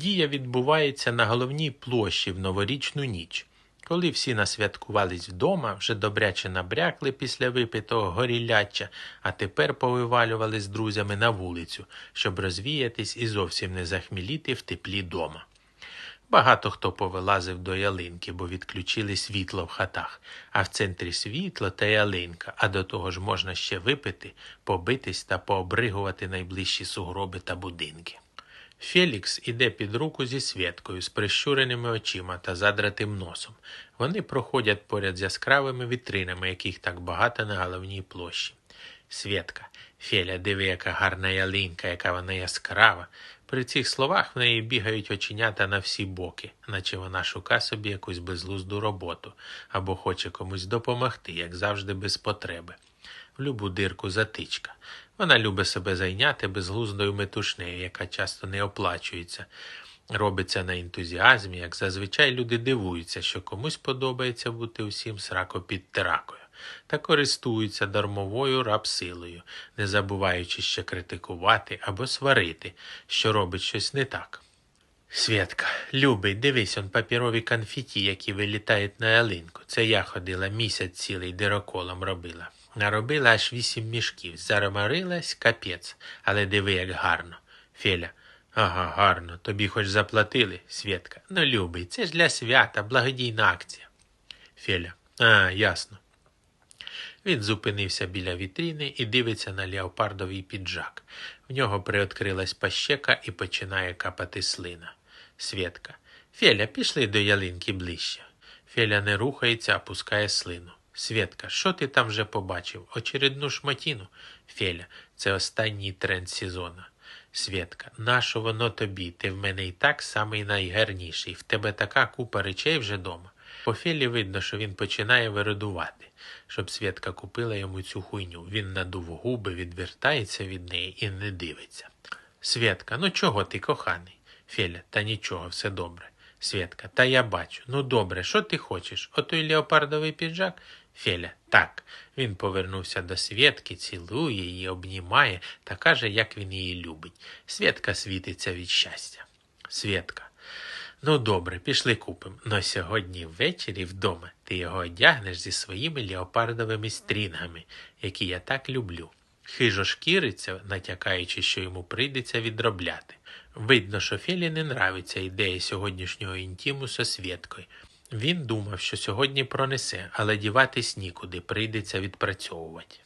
Дія відбувається на головній площі в новорічну ніч. Коли всі насвяткувались вдома, вже добряче набрякли після випитого горіляча, а тепер повивалювали з друзями на вулицю, щоб розвіятись і зовсім не захміліти в теплі дома. Багато хто повилазив до ялинки, бо відключили світло в хатах, а в центрі світло та ялинка, а до того ж можна ще випити, побитись та пообригувати найближчі сугроби та будинки. Фелікс іде під руку зі Свєткою з прищуреними очима та задратим носом. Вони проходять поряд з яскравими вітринами, яких так багато на головній площі. Свєтка, Феля, диви, яка гарна ялинка, яка вона яскрава. При цих словах в неї бігають оченята на всі боки, наче вона шука собі якусь безглузду роботу або хоче комусь допомогти, як завжди, без потреби. Любу дирку затичка. Вона любить себе зайняти безглуздою метушнею, яка часто не оплачується. Робиться на ентузіазмі, як зазвичай люди дивуються, що комусь подобається бути усім срако під теракою, та користуються дармовою рабсилою, не забуваючи ще критикувати або сварити, що робить щось не так. Свєтка, любий, дивись он папірові конфеті, які вилітають на ялинку. Це я ходила місяць цілий дироколом робила. Наробила аж вісім мішків, заромарилась капець, але диви, як гарно. Феля, ага, гарно, тобі хоч заплатили, Свєтка. Ну, любий, це ж для свята, благодійна акція. Феля, а, ясно. Він зупинився біля вітріни і дивиться на леопардовий піджак. В нього приоткрилась пащека і починає капати слина. Свєтка. Феля, пішли до ялинки ближче. Феля не рухається, а пускає слину. Свєтка, що ти там вже побачив? Очередну шматіну? Феля, це останній тренд сезону. Свєтка, нащо воно тобі? Ти в мене і так самий найгарніший. В тебе така купа речей вже дома. По Фелі видно, що він починає вирадувати, щоб Свєтка купила йому цю хуйню. Він надув губи, відвертається від неї і не дивиться. Свєтка, ну чого ти, коханий? Феля, та нічого, все добре. Свєтка, та я бачу. Ну добре, що ти хочеш? Отой леопардовий піджак? Феля, так. Він повернувся до Свєтки, цілує її, обнімає та каже, як він її любить. Свєтка світиться від щастя. Свєтка. Ну добре, пішли купим. Но сьогодні ввечері вдома ти його одягнеш зі своїми леопардовими стрінгами, які я так люблю. Хижо шкіриться, натякаючи, що йому прийдеться відробляти. Видно, що Фелі не нравиться ідея сьогоднішнього інтіму со Свєткою. Він думав, що сьогодні пронесе, але діватись нікуди, прийдеться відпрацьовувати.